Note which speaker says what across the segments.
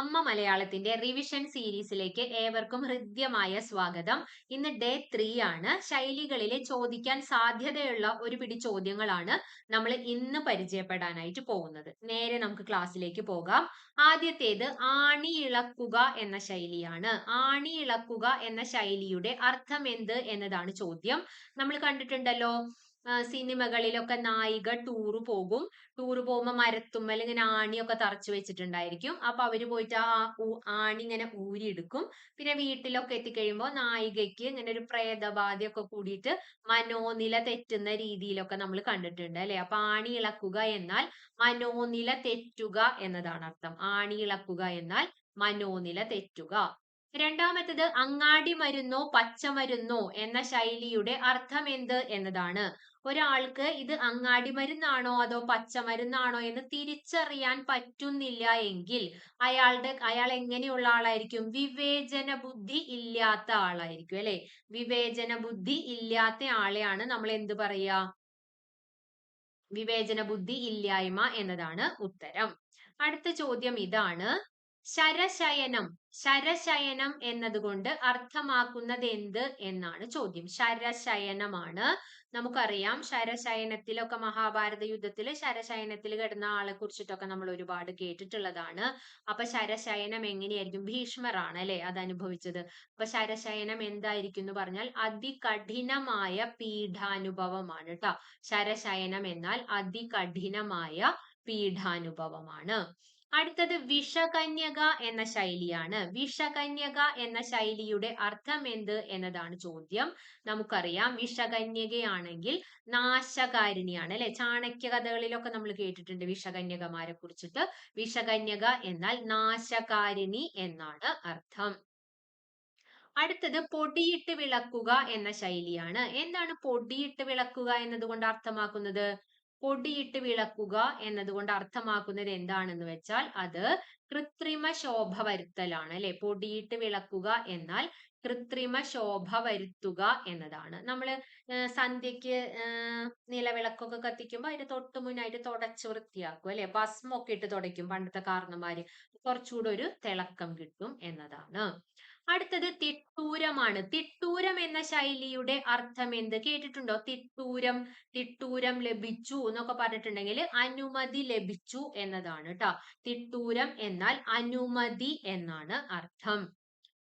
Speaker 1: അമ്മ മലയാളത്തിന്റെ റിവിഷൻ സീരീസിലേക്ക് ഏവർക്കും ഹൃദ്യമായ സ്വാഗതം. ഇന്ന് ഡേ ത്രീ ആണ്. ശൈലികളിലെ ചോദിക്കാൻ സാധ്യതയുള്ള ഒരു പിടി ചോദ്യങ്ങളാണ് നമ്മൾ ഇന്ന് പരിചയപ്പെടാനായിട്ട് പോകുന്നത്. നേരെ നമുക്ക് ക്ലാസ്സിലേക്ക് പോകാം. ആദ്യത്തേത് ആണി ഇളക്കുക എന്ന ശൈലിയാണ്. ആണി ഇളക്കുക എന്ന ശൈലിയുടെ അർത്ഥം എന്ത് എന്നതാണ് ചോദ്യം. നമ്മൾ കണ്ടിട്ടുണ്ടല്ലോ സിനിമകളിലൊക്കെ നായിക ടൂറ് പോകും. ടൂർ പോകുമ്പോൾ മരത്തുമ്മൽ ഇങ്ങനെ ആണിയൊക്കെ തറച്ചു വെച്ചിട്ടുണ്ടായിരിക്കും. അപ്പൊ അവർ പോയിട്ട് ആ ആണി ഇങ്ങനെ ഊരിയെടുക്കും. പിന്നെ വീട്ടിലൊക്കെ എത്തിക്കഴിയുമ്പോൾ നായികയ്ക്ക് ഇങ്ങനെ ഒരു പ്രേതബാധയൊക്കെ കൂടിയിട്ട് മനോനില തെറ്റുന്ന രീതിയിലൊക്കെ നമ്മൾ കണ്ടിട്ടുണ്ട് അല്ലെ? അപ്പൊ ആണി ഇളക്കുക എന്നാൽ മനോനില തെറ്റുക എന്നതാണ് അർത്ഥം. ആണി ഇളക്കുക എന്നാൽ മനോനില തെറ്റുക. രണ്ടാമത്തത് അങ്ങാടി മരുന്നോ പച്ചമരുന്നോ എന്ന ശൈലിയുടെ അർത്ഥം എന്ത് എന്നതാണ്. ഒരാൾക്ക് ഇത് അങ്ങാടി മരുന്നാണോ അതോ പച്ചമരുന്നാണോ എന്ന് തിരിച്ചറിയാൻ പറ്റുന്നില്ല എങ്കിൽ അയാളുടെ അയാൾ എങ്ങനെയുള്ള ആളായിരിക്കും? വിവേചന ബുദ്ധി ഇല്ലാത്ത ആളായിരിക്കും അല്ലെ? വിവേചന ബുദ്ധി ഇല്ലാത്ത ആളെയാണ് നമ്മൾ എന്ത് പറയാ വിവേചന ബുദ്ധി ഇല്ലായ്മ എന്നതാണ് ഉത്തരം. അടുത്ത ചോദ്യം ഇതാണ്. ശരശയനം. ശരശയനം എന്നതുകൊണ്ട് അർത്ഥമാക്കുന്നത് എന്ത് എന്നാണ് ചോദ്യം. ശരശയനമാണ്. നമുക്കറിയാം ശരശയനത്തിലൊക്കെ മഹാഭാരത യുദ്ധത്തിൽ ശരശയനത്തിൽ കിടന്ന ആളെ കുറിച്ചിട്ടൊക്കെ നമ്മൾ ഒരുപാട് കേട്ടിട്ടുള്ളതാണ്. അപ്പൊ ശരശയനം എങ്ങനെയായിരിക്കും? ഭീഷ്മറാണ് അല്ലെ അത് അനുഭവിച്ചത് അപ്പൊ ശരശയനം എന്തായിരിക്കും എന്ന് പറഞ്ഞാൽ അതികഠിനമായ പീഠാനുഭവമാണ് കേട്ടോ ശരശയനം എന്നാൽ അതികഠിനമായ പീഠാനുഭവമാണ്. അടുത്തത് വിഷകന്യക എന്ന ശൈലിയാണ്. വിഷകന്യക എന്ന ശൈലിയുടെ അർത്ഥം എന്ത് എന്നതാണ് ചോദ്യം. നമുക്കറിയാം വിഷകന്യകയാണെങ്കിൽ നാശകാരിണിയാണ് അല്ലെ? ചാണക്യ കഥകളിലൊക്കെ നമ്മൾ കേട്ടിട്ടുണ്ട് വിഷകന്യകമാരെ കുറിച്ചിട്ട്. വിഷകന്യക എന്നാൽ നാശകാരിണി എന്നാണ് അർത്ഥം. അടുത്തത് പൊടിയിട്ട് വിളക്കുക എന്ന ശൈലിയാണ്. എന്താണ് പൊടിയിട്ട് വിളക്കുക എന്നതുകൊണ്ട് അർത്ഥമാക്കുന്നത്? പൊടിയിട്ട് വിളക്കുക എന്നതുകൊണ്ട് അർത്ഥമാക്കുന്നത് എന്താണെന്ന് വെച്ചാൽ അത് കൃത്രിമ ശോഭ വരുത്തലാണ് അല്ലെ? പൊടിയിട്ട് വിളക്കുക എന്നാൽ കൃത്രിമ ശോഭ വരുത്തുക എന്നതാണ്. നമ്മൾ സന്ധ്യക്ക് നിലവിളക്കൊക്കെ കത്തിക്കുമ്പോൾ അതിന്റെ തൊട്ട് മുന്നായിട്ട് തുടച്ച് വൃത്തിയാക്കും അല്ലെ? ഭസ്മൊക്കെ ഇട്ട് തുടയ്ക്കും പണ്ടത്തെ കാരണന്മാര് കുറച്ചുകൂടെ ഒരു തിളക്കം കിട്ടും എന്നതാണ്. അടുത്തത് തിട്ടൂരമാണ്. തിട്ടൂരം എന്ന ശൈലിയുടെ അർത്ഥം എന്ത്? കേട്ടിട്ടുണ്ടോ? തിട്ടൂരം തിട്ടൂരം ലഭിച്ചു എന്നൊക്കെ പറഞ്ഞിട്ടുണ്ടെങ്കിൽ അനുമതി ലഭിച്ചു എന്നതാണ് കേട്ടോ തിട്ടൂരം എന്നാൽ അനുമതി എന്നാണ് അർത്ഥം.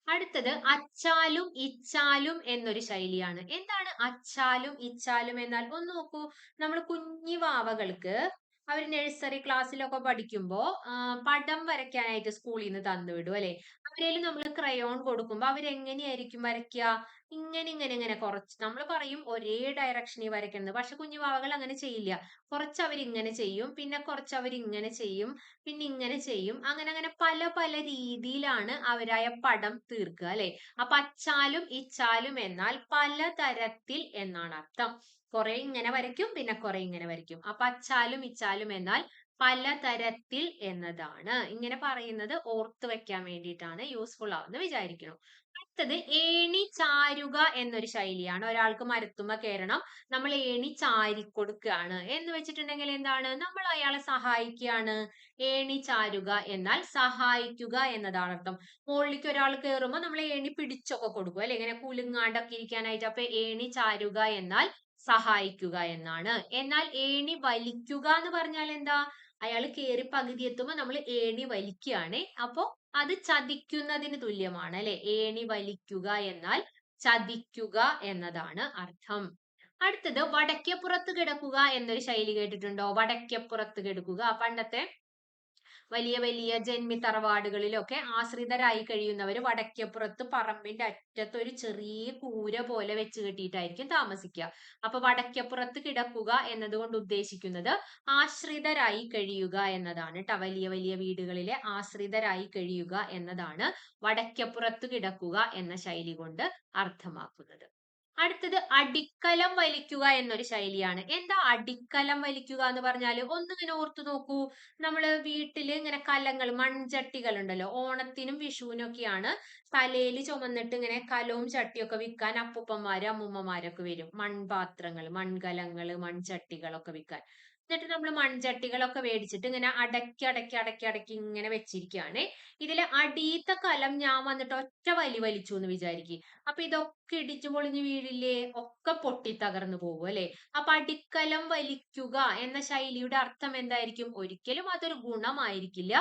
Speaker 1: അടുത്തത് അച്ചാലും ഇച്ചാലും എന്നൊരു ശൈലിയാണ്. എന്താണ് അച്ചാലും ഇച്ചാലും എന്നാൽ ഒന്ന് നോക്കൂ. നമ്മൾ കുഞ്ഞി വാവകൾക്ക് അവർ നഴ്സറി ക്ലാസ്സിലൊക്കെ പഠിക്കുമ്പോൾ പടം വരയ്ക്കാനായിട്ട് സ്കൂളിൽ നിന്ന് തന്നുവിടും അല്ലെ? അവരേൽ നമ്മൾ ക്രയോൺ കൊടുക്കുമ്പോൾ അവരെങ്ങനെയായിരിക്കും വരയ്ക്കുക ഇങ്ങനെ ഇങ്ങനെ ഇങ്ങനെ കുറച്ച്. നമ്മൾ പറയും ഒരേ ഡയറക്ഷനിൽ വരയ്ക്കുന്നത് പക്ഷെ കുഞ്ഞു പാവകൾ അങ്ങനെ ചെയ്യില്ല. കുറച്ച് അവർ ഇങ്ങനെ ചെയ്യും പിന്നെ കുറച്ച് അവർ ഇങ്ങനെ ചെയ്യും പിന്നെ ഇങ്ങനെ ചെയ്യും. അങ്ങനെ അങ്ങനെ പല പല രീതിയിലാണ് അവരായ പടം തീർക്കുക അല്ലെ? അപ്പൊ അച്ചാലും ഇച്ചാലും എന്നാൽ പല തരത്തിൽ എന്നാണ് അർത്ഥം. കുറെ ഇങ്ങനെ വരയ്ക്കും പിന്നെ കുറെ ഇങ്ങനെ വരയ്ക്കും. അപ്പൊ അച്ചാലും ഇച്ചാലും എന്നാൽ പലതരത്തിൽ എന്നതാണ്. ഇങ്ങനെ പറയുന്നത് ഓർത്തു വെക്കാൻ വേണ്ടിയിട്ടാണ്. യൂസ്ഫുൾ ആവുമെന്ന് വിചാരിക്കണം അടുത്തത് ഏണി ചാരുക എന്നൊരു ശൈലിയാണ്. ഒരാൾക്ക് മരത്തുമ്മ കയറണം നമ്മൾ ഏണി ചാരി കൊടുക്കുകയാണ് എന്ന് വെച്ചിട്ടുണ്ടെങ്കിൽ എന്താണ്? നമ്മൾ അയാളെ സഹായിക്കുകയാണ്. ഏണി ചാരുക എന്നാൽ സഹായിക്കുക എന്നതാണ് അർത്ഥം. മുകളിലേക്ക് ഒരാൾ കയറുമ്പോൾ നമ്മൾ ഏണി പിടിച്ചൊക്കെ കൊടുക്കുക അല്ലെ? ഇങ്ങനെ കുലുങ്ങാണ്ടൊക്കെ ഇരിക്കാനായിട്ട്. അപ്പൊ ഏണി ചാരുക എന്നാൽ സഹായിക്കുക എന്നാണ്. എന്നാൽ ഏണി വലിക്കുക എന്ന് പറഞ്ഞാൽ എന്താ? അയാൾ കയറി പകുതി എത്തുമ്പോൾ നമ്മൾ ഏണി വലിക്കുകയാണ്. അപ്പോൾ അത് ചതിക്കുന്നതിന് തുല്യമാണ് അല്ലെ? ഏണി വലിക്കുക എന്നാൽ ചതിക്കുക എന്നതാണ് അർത്ഥം. അടുത്തത് വടക്കപ്പുറത്ത് കിടക്കുക എന്നൊരു ശൈലി കേട്ടിട്ടുണ്ടോ? വടക്കപ്പുറത്ത് കിടക്കുക. പണ്ടത്തെ വലിയ വലിയ ജന്മി തറവാടുകളിലൊക്കെ ആശ്രിതരായി കഴിയുന്നവർ വടക്കപ്പുറത്ത് പറമ്പിന്റെ അറ്റത്ത് ഒരു ചെറിയ കൂര പോലെ വെച്ച് കെട്ടിയിട്ടായിരിക്കും താമസിക്കുക അപ്പൊ വടക്കപ്പുറത്ത് കിടക്കുക എന്നതുകൊണ്ട് ഉദ്ദേശിക്കുന്നത് ആശ്രിതരായി കഴിയുക എന്നതാണ് കേട്ടോ വലിയ വലിയ വീടുകളിലെ ആശ്രിതരായി കഴിയുക എന്നതാണ് വടക്കപ്പുറത്ത് കിടക്കുക എന്ന ശൈലി കൊണ്ട് അർത്ഥമാക്കുന്നത്. അടുത്തത് അടിക്കലം വലിക്കുക എന്നൊരു ശൈലിയാണ്. എന്താ അടിക്കലം വലിക്കുക എന്ന് പറഞ്ഞാൽ ഒന്നിങ്ങനെ ഓർത്തു നോക്കൂ. നമ്മൾ വീട്ടിൽ ഇങ്ങനെ കലങ്ങൾ മൺചട്ടികൾ ഉണ്ടല്ലോ ഓണത്തിനും വിഷുവിനും ഒക്കെയാണ് തലയിൽ ചുമന്നിട്ട് ഇങ്ങനെ കലവും ചട്ടിയൊക്കെ വിൽക്കാൻ അപ്പൂപ്പന്മാര് അമ്മൂമ്മമാരൊക്കെ വരും. മൺപാത്രങ്ങൾ മൺകലങ്ങൾ മൺചട്ടികളൊക്കെ വിൽക്കാൻ എന്നിട്ട് നമ്മൾ മൺചട്ടികളൊക്കെ മേടിച്ചിട്ട് ഇങ്ങനെ അടക്കി അടക്കി അടക്കി അടക്കി ഇങ്ങനെ വെച്ചിരിക്കുകയാണ് ഇതിൽ അടിയത്തെ കലം ഞാൻ വന്നിട്ട് ഒറ്റ വലി വലിച്ചു എന്ന് വിചാരിക്കും. അപ്പൊ ഇതൊക്കെ ഇടിച്ചു പൊളിഞ്ഞ് വീഴില്ലേ? ഒക്കെ പൊട്ടി തകർന്നു പോകും അല്ലെ? അപ്പൊ അടിക്കലം വലിക്കുക എന്ന ശൈലിയുടെ അർത്ഥം എന്തായിരിക്കും? ഒരിക്കലും അതൊരു ഗുണമായിരിക്കില്ല.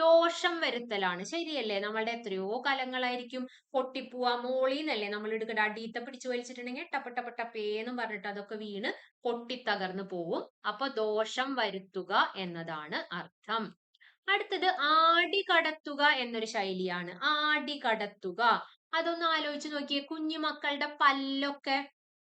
Speaker 1: ദോഷം വരുത്തലാണ്. ശരിയല്ലേ? നമ്മളുടെ എത്രയോ കലങ്ങളായിരിക്കും പൊട്ടിപ്പോവാ മോളിന്നല്ലേ നമ്മൾ എടുക്കേണ്ട അടീത്ത പിടിച്ചു വലിച്ചിട്ടുണ്ടെങ്കിൽ ടപ്പ പറഞ്ഞിട്ട് അതൊക്കെ വീണ് പൊട്ടിത്തകർന്നു പോവും. അപ്പൊ ദോഷം വരുത്തുക എന്നതാണ് അർത്ഥം. അടുത്തത് ആടി കടത്തുക എന്നൊരു ശൈലിയാണ്. ആടി കടത്തുക. അതൊന്ന് ആലോചിച്ച് നോക്കിയേ കുഞ്ഞു മക്കളുടെ പല്ലൊക്കെ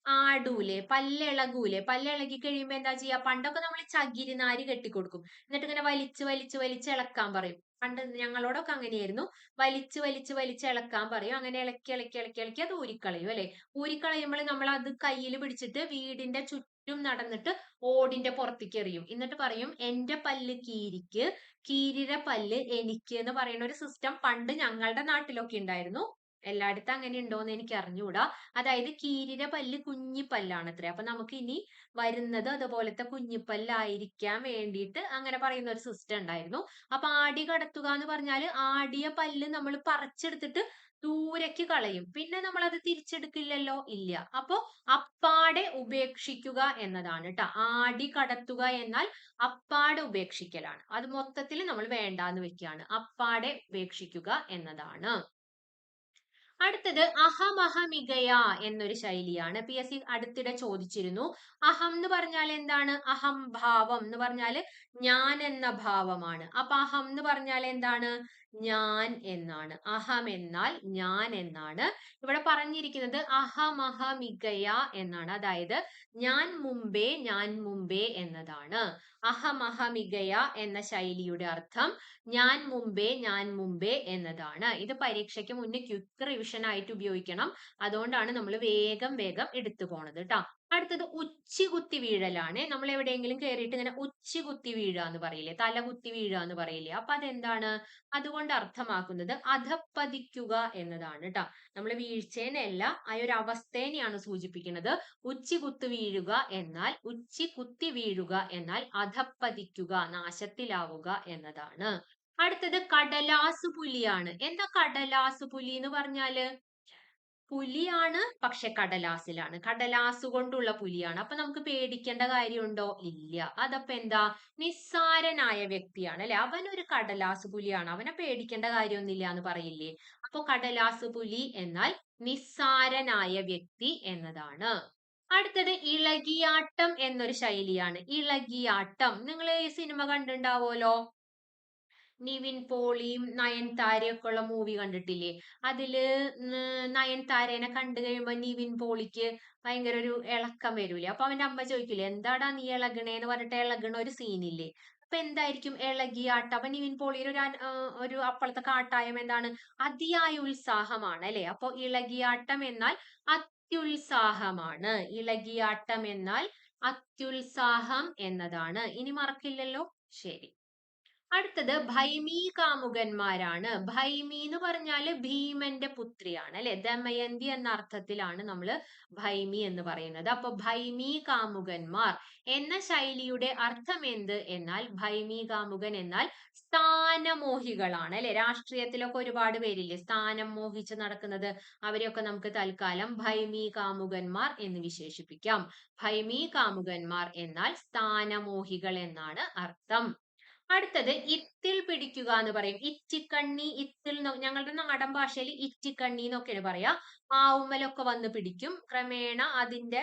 Speaker 1: ആടൂലേ പല്ലിളകൂലേ. പല്ലിളകി കഴിയുമ്പോ എന്താ ചെയ്യാ? പണ്ടൊക്കെ നമ്മൾ ചകിരിനാര് കെട്ടിക്കൊടുക്കും. എന്നിട്ട് ഇങ്ങനെ വലിച്ച് വലിച്ച് വലിച്ച് ഇളക്കാൻ പറയും. പണ്ട് ഞങ്ങളോടൊക്കെ അങ്ങനെയായിരുന്നു. വലിച്ച് വലിച്ച് വലിച്ച് ഇളക്കാൻ പറയും. അങ്ങനെ ഇളക്കി ഇളക്കി ഇളക്കി ഇളക്കി അത് ഊരിക്കളയും അല്ലെ? ഊരിക്കളയുമ്പോൾ നമ്മൾ അത് കയ്യിൽ പിടിച്ചിട്ട് വീടിന്റെ ചുറ്റും നടന്നിട്ട് ഓടിന്റെ പുറത്തേക്ക് എറിയും. എന്നിട്ട് പറയും എന്റെ പല്ല് കീരിക്ക് കീരിയുടെ പല്ല് എനിക്ക് എന്ന് പറയുന്ന ഒരു സിസ്റ്റം പണ്ട് ഞങ്ങളുടെ നാട്ടിലൊക്കെ ഉണ്ടായിരുന്നു. എല്ലായിടത്തും അങ്ങനെ ഉണ്ടോന്ന് എനിക്ക് അറിഞ്ഞുകൂടാ. അതായത് കീരിയുടെ പല്ല് കുഞ്ഞിപ്പല്ലാണ് അത്ര അപ്പൊ നമുക്ക് ഇനി വരുന്നത് അതുപോലത്തെ കുഞ്ഞിപ്പല്ലായിരിക്കാൻ വേണ്ടിയിട്ട് അങ്ങനെ പറയുന്ന ഒരു സിസ്റ്റം ഉണ്ടായിരുന്നു. അപ്പൊ ആടി കടത്തുക എന്ന് പറഞ്ഞാൽ ആടിയ പല്ല് നമ്മൾ പറിച്ചെടുത്തിട്ട് ദൂരേക്ക് കളയും. പിന്നെ നമ്മൾ അത് തിരിച്ചെടുക്കില്ലല്ലോ? ഇല്ല. അപ്പോ അപ്പാടെ ഉപേക്ഷിക്കുക എന്നതാണ് കേട്ടോ ആടി കടത്തുക എന്നാൽ അപ്പാടെ ഉപേക്ഷിക്കലാണ്. അത് മൊത്തത്തിൽ നമ്മൾ വേണ്ടാന്ന് വെക്കുകയാണ്. അപ്പാടെ ഉപേക്ഷിക്കുക എന്നതാണ്. അടുത്തത് അഹമഹമികയ എന്നൊരു ശൈലിയാണ്. പി എസ് സി അടുത്തിടെ ചോദിച്ചിരുന്നു. അഹം എന്ന് പറഞ്ഞാൽ എന്താണ്? അഹം ഭാവം എന്ന് പറഞ്ഞാൽ ഞാൻ എന്ന ഭാവമാണ്. അപ്പൊ അഹം എന്ന് പറഞ്ഞാൽ എന്താണ്? ഞാൻ എന്നാണ്. അഹം എന്നാൽ ഞാൻ എന്നാണ്. ഇവിടെ പറഞ്ഞിരിക്കുന്നത് അഹമഹമികയ എന്നാണ്. അതായത് ഞാൻ മുമ്പേ ഞാൻ മുമ്പേ എന്നതാണ്. അഹമഹമികയ എന്ന ശൈലിയുടെ അർത്ഥം ഞാൻ മുമ്പേ ഞാൻ മുമ്പേ എന്നതാണ്. ഇത് പരീക്ഷയ്ക്ക് മുന്നേ ക്വിക്ക് റിവിഷൻ ആയിട്ട് ഉപയോഗിക്കണം. അതുകൊണ്ടാണ് നമ്മൾ വേഗം വേഗം എടുത്തു പോണത് കേട്ടോ അടുത്തത് ഉച്ചി കുത്തി വീഴലാണ്. നമ്മൾ എവിടെയെങ്കിലും കയറിയിട്ട് ഇങ്ങനെ ഉച്ചി കുത്തി വീഴുക എന്ന് പറയില്ലേ തല കുത്തി വീഴുക എന്ന് പറയില്ലേ. അപ്പൊ അതെന്താണ്? അതുകൊണ്ട് അർത്ഥമാക്കുന്നത് അധപ്പതിക്കുക എന്നതാണ് കേട്ടോ നമ്മൾ വീഴ്ചേനെയല്ല ആ ഒരു അവസ്ഥേനെയാണ് സൂചിപ്പിക്കുന്നത്. ഉച്ചി വീഴുക എന്നാൽ ഉച്ചി കുത്തി വീഴുക എന്നാൽ അധപ്പതിക്കുക നാശത്തിലാവുക എന്നതാണ്. അടുത്തത് കടലാസ് പുലിയാണ്. എന്താ കടലാസ് പുലി എന്ന് പറഞ്ഞാൽ? പുലിയാണ് പക്ഷെ കടലാസിലാണ്. കടലാസ് കൊണ്ടുള്ള പുലിയാണ്. അപ്പൊ നമുക്ക് പേടിക്കേണ്ട കാര്യമുണ്ടോ? ഇല്ല. അതപ്പോ എന്താ? നിസ്സാരനായ വ്യക്തിയാണ് അല്ലെ? അവനൊരു കടലാസ് പുലിയാണ്. അവനെ പേടിക്കേണ്ട കാര്യമൊന്നുമില്ല എന്ന് പറയില്ലേ? അപ്പൊ കടലാസ് പുലി എന്നാൽ നിസ്സാരനായ വ്യക്തി എന്നതാണ്. അടുത്തത് ഇളകിയാട്ടം എന്നൊരു ശൈലിയാണ്. ഇളകിയാട്ടം. നിങ്ങൾ ഈ സിനിമ കണ്ടിട്ടുണ്ടാവുമല്ലോ? നിവിൻ പോളിയും നയൻതാരയൊക്കെ ഉള്ള മൂവി കണ്ടിട്ടില്ലേ? അതിൽ നയൻതാരേനെ കണ്ടു കഴിയുമ്പോ നിവിൻ പോളിക്ക് ഭയങ്കര ഒരു ഇളക്കം വരൂലേ അപ്പൊ അവന്റെ അമ്മ ചോദിക്കില്ലേ എന്താടാ നീ ഇളകണേന്ന് പറഞ്ഞിട്ട് ഇളകണ ഒരു സീനില്ലേ അപ്പൊ എന്തായിരിക്കും ഇളകി ആട്ടം? അപ്പൊ നിവിൻ പോളിയുടെ ഒരു ഒരു അപ്പോഴത്തെ കാട്ടായം എന്താണ്? അതിയായ ഉത്സാഹമാണ് അല്ലെ? അപ്പൊ ഇളകിയാട്ടം എന്നാൽ അത്യുത്സാഹമാണ്. ഇളകിയാട്ടം എന്നാൽ അത്യുത്സാഹം എന്നതാണ്. ഇനി മറക്കില്ലല്ലോ? ശരി. അടുത്തത് ഭൈമീ കാമുകന്മാരാണ് ഭൈമി എന്ന് പറഞ്ഞാൽ ഭീമന്റെ പുത്രിയാണ് അല്ലെ? ദമയന്തി എന്ന അർത്ഥത്തിലാണ് നമ്മൾ ഭൈമി എന്ന് പറയുന്നത്. അപ്പൊ ഭൈമി കാമുകന്മാർ എന്ന ശൈലിയുടെ അർത്ഥം എന്ത് എന്നാൽ ഭൈമി കാമുകൻ എന്നാൽ സ്ഥാനമോഹികളാണ് അല്ലെ? രാഷ്ട്രീയത്തിലൊക്കെ ഒരുപാട് പേരില്ലേ? സ്ഥാനം മോഹിച്ച് നടക്കുന്നത് അവരെയൊക്കെ നമുക്ക് തൽക്കാലം ഭൈമി കാമുകന്മാർ എന്ന് വിശേഷിപ്പിക്കാം. ഭൈമി കാമുകന്മാർ എന്നാൽ സ്ഥാനമോഹികൾ എന്നാണ് അർത്ഥം. അടുത്തത് ഇത്തിൽ പിടിക്കുക എന്ന് പറയും. ഇറ്റിക്കണ്ണി ഇത്തിൽ ഞങ്ങളുടെ നാടൻ ഭാഷയിൽ ഇറ്റിക്കണ്ണി എന്നൊക്കെയാണ് പറയാ. ആവുമലൊക്കെ വന്ന് പിടിക്കും. ക്രമേണ അതിന്റെ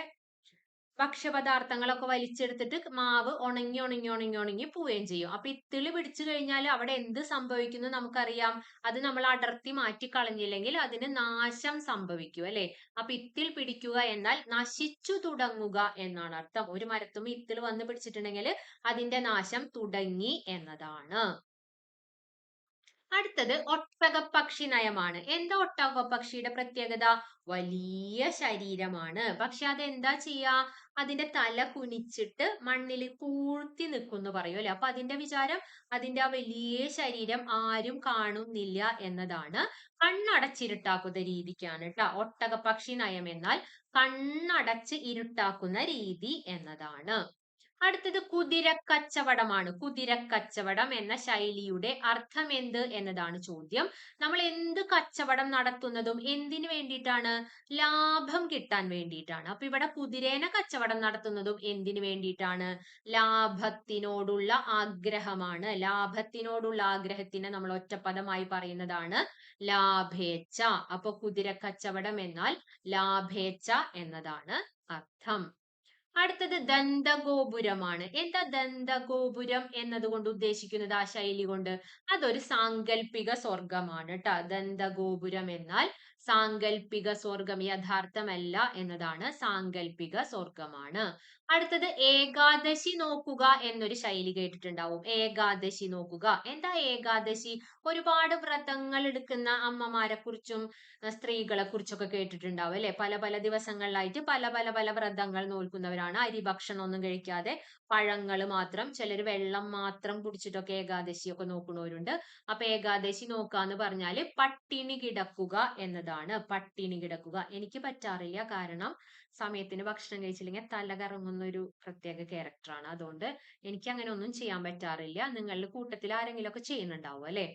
Speaker 1: ഭക്ഷ്യപദാർത്ഥങ്ങളൊക്കെ വലിച്ചെടുത്തിട്ട് മാവ് ഉണങ്ങി ഉണങ്ങി ഉണങ്ങി ഉണങ്ങി പോവുകയും ചെയ്യും. അപ്പൊ ഇത്തിളി പിടിച്ചു കഴിഞ്ഞാൽ അവിടെ എന്ത് സംഭവിക്കുന്നു നമുക്കറിയാം. അത് നമ്മൾ അടർത്തി മാറ്റി കളഞ്ഞില്ലെങ്കിൽ അതിന് നാശം സംഭവിക്കും അല്ലെ? അപ്പൊ ഇത്തിൽ പിടിക്കുക എന്നാൽ നശിച്ചു തുടങ്ങുക എന്നാണ് അർത്ഥം. ഒരു മരത്തും ഇത്തിൽ വന്ന് പിടിച്ചിട്ടുണ്ടെങ്കിൽ അതിന്റെ നാശം തുടങ്ങി എന്നതാണ്. അടുത്തത് ഒട്ടകപ്പക്ഷി നയമാണ്. എന്താ ഒട്ടകപ്പക്ഷിയുടെ പ്രത്യേകത? വലിയ ശരീരമാണ്. പക്ഷെ അതെന്താ ചെയ്യാ? അതിന്റെ തല കുനിച്ചിട്ട് മണ്ണിൽ പൂഴ്ത്തി നിൽക്കുന്നു പറയുമല്ലേ അപ്പൊ അതിന്റെ വിചാരം അതിന്റെ ആ വലിയ ശരീരം ആരും കാണുന്നില്ല എന്നതാണ്. കണ്ണടച്ചിരുട്ടാക്കുന്ന രീതിക്കാണ് കേട്ടോ. ഒട്ടകപ്പക്ഷി നയം എന്നാൽ കണ്ണടച്ച് ഇരുട്ടാക്കുന്ന രീതി എന്നതാണ്. അടുത്തത് കുതിരക്കച്ചവടമാണ്. കുതിരക്കച്ചവടം എന്ന ശൈലിയുടെ അർത്ഥം എന്ത് എന്നതാണ് ചോദ്യം. നമ്മൾ എന്ത് കച്ചവടം നടത്തുന്നതും എന്തിനു വേണ്ടിയിട്ടാണ്? ലാഭം കിട്ടാൻ വേണ്ടിയിട്ടാണ്. അപ്പൊ ഇവിടെ കുതിരേനെ കച്ചവടം നടത്തുന്നതും എന്തിനു വേണ്ടിയിട്ടാണ്? ലാഭത്തിനോടുള്ള ആഗ്രഹമാണ്. ലാഭത്തിനോടുള്ള ആഗ്രഹത്തിന് നമ്മൾ ഒറ്റപ്പദമായി പറയുന്നതാണ് ലാഭേച്ഛ. അപ്പൊ കുതിരക്കച്ചവടം എന്നാൽ ലാഭേച്ഛ എന്നതാണ് അർത്ഥം. അടുത്തത് ദന്തഗോപുരമാണ്. എന്താ ദന്തഗോപുരം എന്നതുകൊണ്ട് ഉദ്ദേശിക്കുന്നത്? ആ ശൈലി കൊണ്ട്. അതൊരു സാങ്കല്പിക സ്വർഗമാണ് കേട്ടോ ദന്തഗോപുരം എന്നാൽ സാങ്കല്പിക സ്വർഗം യഥാർത്ഥമല്ല എന്നതാണ് സാങ്കല്പിക സ്വർഗമാണ് അടുത്തത് ഏകാദശി നോക്കുക എന്നൊരു ശൈലി കേട്ടിട്ടുണ്ടാവും. ഏകാദശി നോക്കുക. എന്താ ഏകാദശി? ഒരുപാട് വ്രതങ്ങൾ എടുക്കുന്ന അമ്മമാരെ കുറിച്ചും സ്ത്രീകളെ കുറിച്ചൊക്കെ കേട്ടിട്ടുണ്ടാവും അല്ലെ? പല പല ദിവസങ്ങളിലായിട്ട് പല പല പല വ്രതങ്ങൾ നോൽക്കുന്നവരാണ്. അരി ഭക്ഷണം ഒന്നും കഴിക്കാതെ പഴങ്ങൾ മാത്രം ചിലർ വെള്ളം മാത്രം കുടിച്ചിട്ടൊക്കെ ഏകാദശി ഒക്കെ നോക്കുന്നവരുണ്ട്. അപ്പൊ ഏകാദശി നോക്കുക എന്ന് പറഞ്ഞാൽ പട്ടിണി കിടക്കുക എന്നതാണ്. പട്ടിണി കിടക്കുക. എനിക്ക് പറ്റാറില്ല. കാരണം സമയത്തിന് ഭക്ഷണം കഴിച്ചില്ലെങ്കിൽ തല കറങ്ങുന്ന ഒരു പ്രത്യേക ക്യാരക്ടറാണ് അതുകൊണ്ട് എനിക്ക് അങ്ങനെ ഒന്നും ചെയ്യാൻ പറ്റാറില്ല. നിങ്ങളുടെ കൂട്ടത്തിൽ ആരെങ്കിലും ഒക്കെ ചെയ്യുന്നുണ്ടാവും അല്ലെ?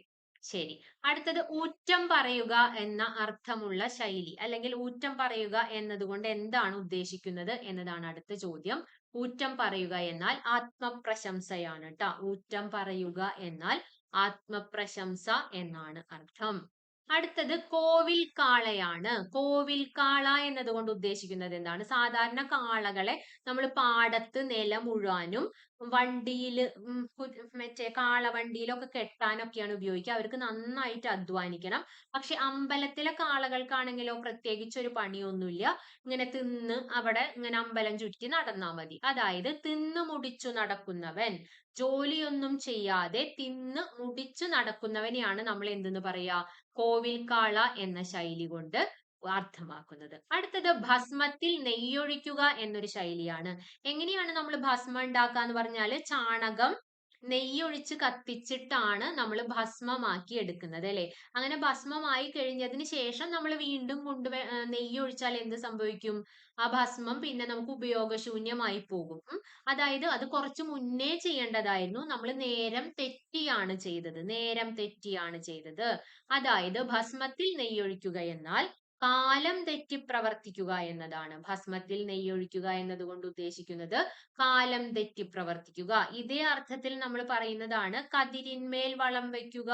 Speaker 1: ശരി. അടുത്തത് ഊറ്റം പറയുക എന്ന അർത്ഥമുള്ള ശൈലി അല്ലെങ്കിൽ ഊറ്റം പറയുക എന്നതുകൊണ്ട് എന്താണ് ഉദ്ദേശിക്കുന്നത് എന്നതാണ് അടുത്ത ചോദ്യം. ഊറ്റം പറയുക എന്നാൽ ആത്മപ്രശംസയാണ് ട്ടാ. ഊറ്റം പറയുക എന്നാൽ ആത്മപ്രശംസ എന്നാണ് അർത്ഥം. അടുത്തത് കോവിൽ കാളയാണ് കോവിൽ കാള എന്നതുകൊണ്ട് ഉദ്ദേശിക്കുന്നത് എന്താണ്? സാധാരണ കാളകളെ നമ്മൾ പാടത്ത് നില മുഴുവാനും വണ്ടിയിൽ മറ്റേ കാളവണ്ടിയിലൊക്കെ കെട്ടാനൊക്കെയാണ് ഉപയോഗിക്കുക. അവർക്ക് നന്നായിട്ട് അധ്വാനിക്കണം. പക്ഷെ അമ്പലത്തിലെ കാളകൾക്കാണെങ്കിലോ പ്രത്യേകിച്ച് ഒരു പണിയൊന്നുമില്ല. ഇങ്ങനെ തിന്ന് അവിടെ ഇങ്ങനെ അമ്പലം ചുറ്റി നടന്നാൽ മതി. അതായത് തിന്നു മുടിച്ചു നടക്കുന്നവൻ ജോലിയൊന്നും ചെയ്യാതെ തിന്ന് മുടിച്ചു നടക്കുന്നവനെയാണ് നമ്മൾ എന്തെന്ന് പറയാ കോവിൽ കാള എന്ന ശൈലി കൊണ്ട് അർത്ഥമാക്കുന്നത്. അടുത്തത് ഭസ്മത്തിൽ നെയ്യൊഴിക്കുക എന്നൊരു ശൈലിയാണ്. എങ്ങനെയാണ് നമ്മൾ ഭസ്മം ഉണ്ടാക്കുക എന്ന് പറഞ്ഞാൽ ചാണകം നെയ്യൊഴിച്ച് കത്തിച്ചിട്ടാണ് നമ്മൾ ഭസ്മമാക്കി എടുക്കുന്നത് അല്ലെ? അങ്ങനെ ഭസ്മമായി കഴിഞ്ഞതിന് ശേഷം നമ്മൾ വീണ്ടും കൊണ്ട് നെയ്യൊഴിച്ചാൽ എന്ത് സംഭവിക്കും? ആ ഭസ്മം പിന്നെ നമുക്ക് ഉപയോഗശൂന്യമായി പോകും. അതായത് അത് കുറച്ച് മുന്നേ ചെയ്യേണ്ടതായിരുന്നു. നമ്മൾ നേരം തെറ്റിയാണ് ചെയ്തത്. നേരം തെറ്റിയാണ് ചെയ്തത്. അതായത് ഭസ്മത്തിൽ നെയ്യൊഴിക്കുക എന്നാൽ കാലം തെറ്റി പ്രവർത്തിക്കുക എന്നതാണ്. ഭസ്മത്തിൽ നെയ്യൊഴിക്കുക എന്നതുകൊണ്ട് ഉദ്ദേശിക്കുന്നത് കാലം തെറ്റി പ്രവർത്തിക്കുക. ഇതേ അർത്ഥത്തിൽ നമ്മൾ പറയുന്നതാണ് കതിരിന്മേൽ വളം വയ്ക്കുക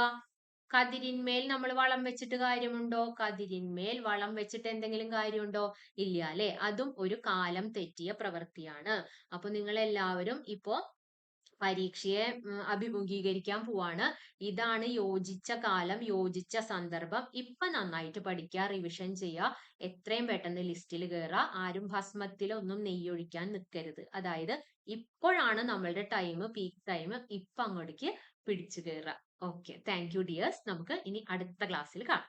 Speaker 1: കതിരിന്മേൽ നമ്മൾ വളം വെച്ചിട്ട് കാര്യമുണ്ടോ? കതിരിന്മേൽ വളം വെച്ചിട്ട് എന്തെങ്കിലും കാര്യമുണ്ടോ? ഇല്ല അല്ലെ? അതും ഒരു കാലം തെറ്റിയ പ്രവൃത്തിയാണ്. അപ്പൊ നിങ്ങൾ എല്ലാവരും ഇപ്പോ പരീക്ഷയെ അഭിമുഖീകരിക്കാൻ പോവാണ്. ഇതാണ് യോജിച്ച കാലം യോജിച്ച സന്ദർഭം. ഇപ്പൊ നന്നായിട്ട് പഠിക്കുക റിവിഷൻ ചെയ്യുക എത്രയും പെട്ടെന്ന് ലിസ്റ്റിൽ കയറുക ആരും ഭസ്മത്തിലൊന്നും നെയ്യൊഴിക്കാൻ നിൽക്കരുത് അതായത് ഇപ്പോഴാണ് നമ്മളുടെ ടൈം പീക്ക് ടൈം ഇപ്പൊ അങ്ങോട്ടേക്ക് പിടിച്ചു കയറുക ഓക്കെ താങ്ക് യു ഡിയേഴ്സ് നമുക്ക് ഇനി അടുത്ത ക്ലാസ്സിൽ കാണാം.